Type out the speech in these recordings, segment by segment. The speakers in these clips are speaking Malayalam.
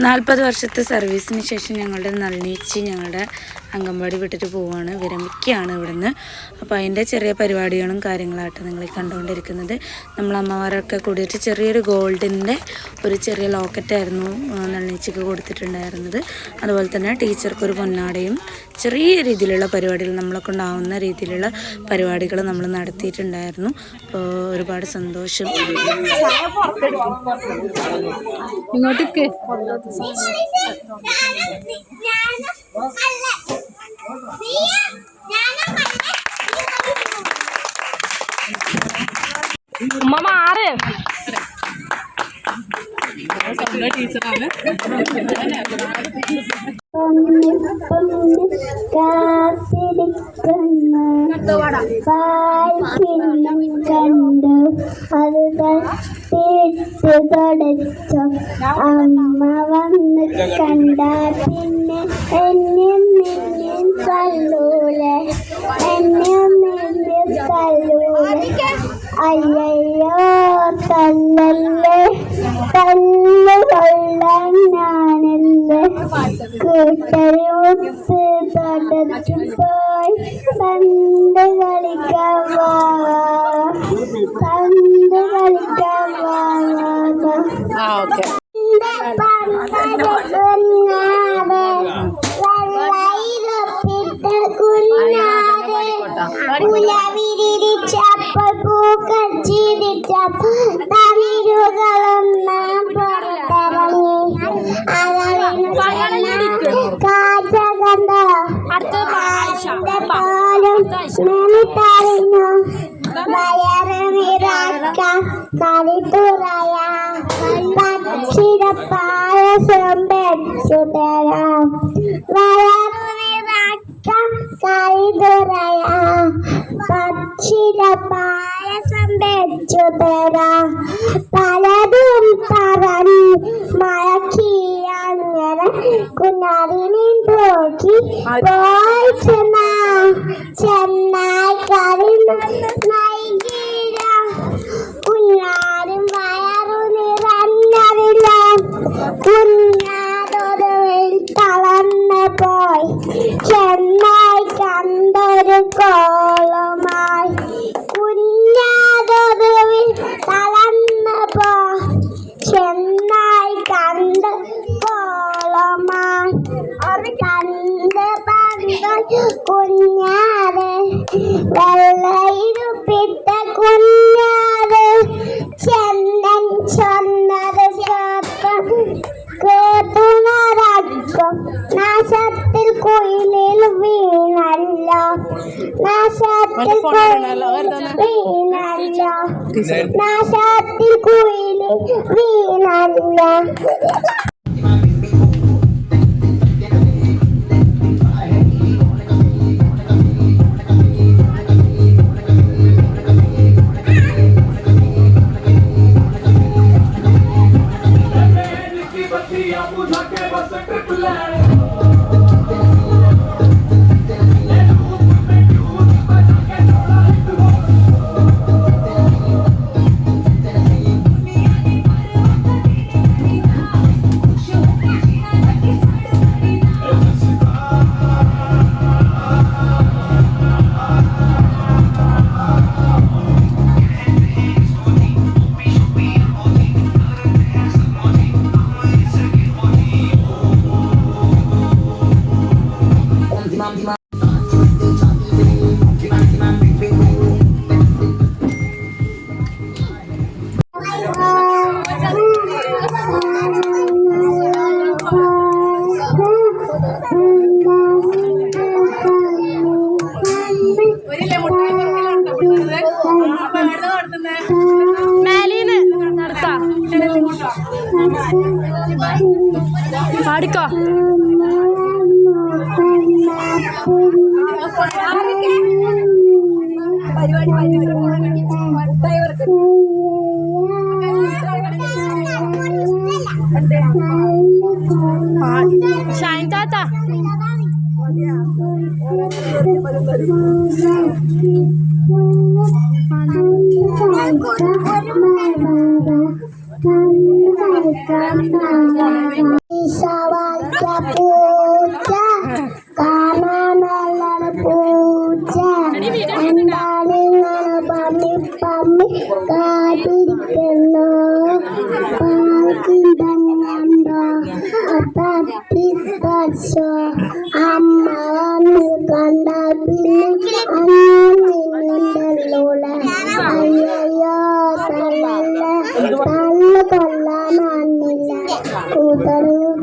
നാൽപ്പത് വർഷത്തെ സർവീസിന് ശേഷം ഞങ്ങളുടെ നൽനീച്ചി ഞങ്ങളുടെ അംഗൻവാടി വിട്ടിട്ട് പോവുകയാണ് വിരമിക്കുകയാണ് ഇവിടുന്ന്. അപ്പോൾ അതിന്റെ ചെറിയ പരിപാടികളും കാര്യങ്ങളായിട്ട് നിങ്ങൾ കണ്ടുകൊണ്ടിരിക്കുന്നത് നമ്മൾ അമ്മമാരൊക്കെ കൂടിയിട്ട് ചെറിയൊരു ഗോൾഡിന്റെ ഒരു ചെറിയ ലോക്കറ്റായിരുന്നു നളിനീച്ചിക്ക് കൊടുത്തിട്ടുണ്ടായിരുന്നത്. അതുപോലെ തന്നെ ടീച്ചർക്ക് ഒരു പൊന്നാടയും ചെറിയ രീതിയിലുള്ള പരിപാടികൾ നമ്മളെ കൊണ്ടാവുന്ന രീതിയിലുള്ള പരിപാടികൾ നമ്മൾ നടത്തിയിട്ടുണ്ടായിരുന്നു. അപ്പോൾ ഒരുപാട് സന്തോഷം. ഇങ്ങോട്ടേക്ക്. കണ്ടു അത് തുടച്ചു അമ്മ വന്ന് കണ്ട പിന്നെ എന്നെയും കൂട്ടരുമൊത്ത് തൊടച്ചു പോയി പന്ത് കളിക്കാൻ പന്ത് കളിക്കാൻ ഉലവിരിച്ചപ്പോൾ പൂക്കൾ ചിരിച്ചപ്പോൾ തളിരുകളൊന്നാം പാലും പറയുന്നു വയറ് നിറക്കാൻ കളിത്തുറയ പക്ഷിര പായസം വെച്ചു കളിത്തുറയ പക്ഷിര പായസം വെച്ചു തരാം. പലതും പറഞ്ഞു മയക്കി അങ്ങനെ കുഞ്ഞാറിനെ നോക്കി പോയി ചെന്ന ചെന്നായി കളി നാശത്തിൽ കുയിലിൽ പാടിക്കോ ഷൈൻ താത്ത. ഈശ അമ്മ കണ്ടാൽ പിന്നെ അമ്മണ്ടല്ലോ അയ്യോ തള്ളല്ല. തള്ള കൊള്ളാനാണില്ല കൂട്ടരും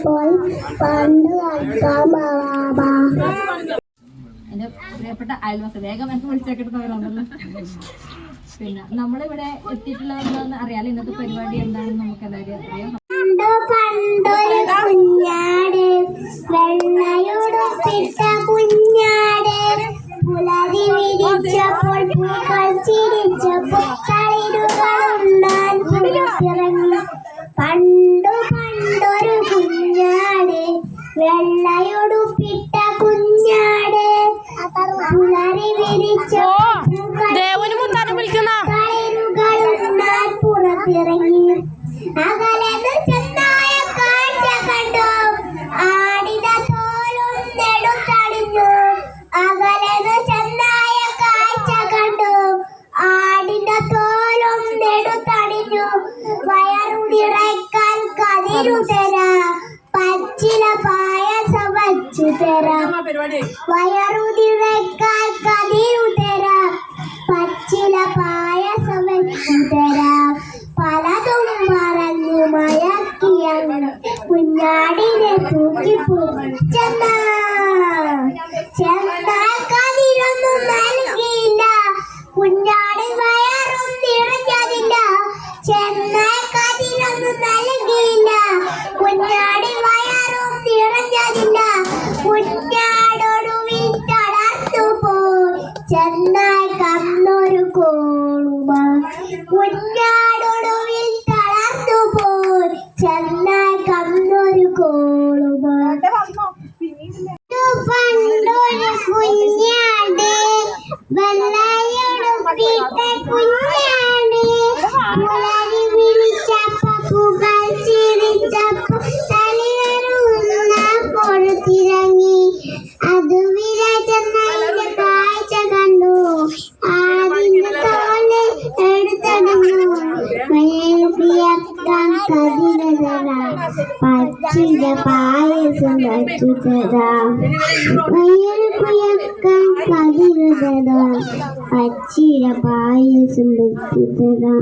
പോയി പണ്ട് കളിക്കാൻ ബാബാ എന്റെ പ്രിയപ്പെട്ട അയൽവാസി വേഗം എനിക്ക് വിളിച്ചേക്കിട്ടുന്നവരുണ്ടല്ലോ പിന്നെ നമ്മളിവിടെ എത്തിയിട്ടുള്ളതെന്ന് അറിയാലോ? ഇന്നത്തെ പരിപാടി എന്താണെന്ന് നമുക്ക് എന്തായാലും അറിയാം. പണ്ടൊരു കുഞ്ഞാ ചിരിച്ചപ്പോൾ കളിരുകളും നാൻ വിരിച്ചപ്പോൾ പരിപാടി Go. പച്ചില പായസം വച്ചിട്ടതാ. വയറുപ്പുയക്കാൻ കതിരുതതാ പച്ചില പായസം വച്ചിട്ടതാ.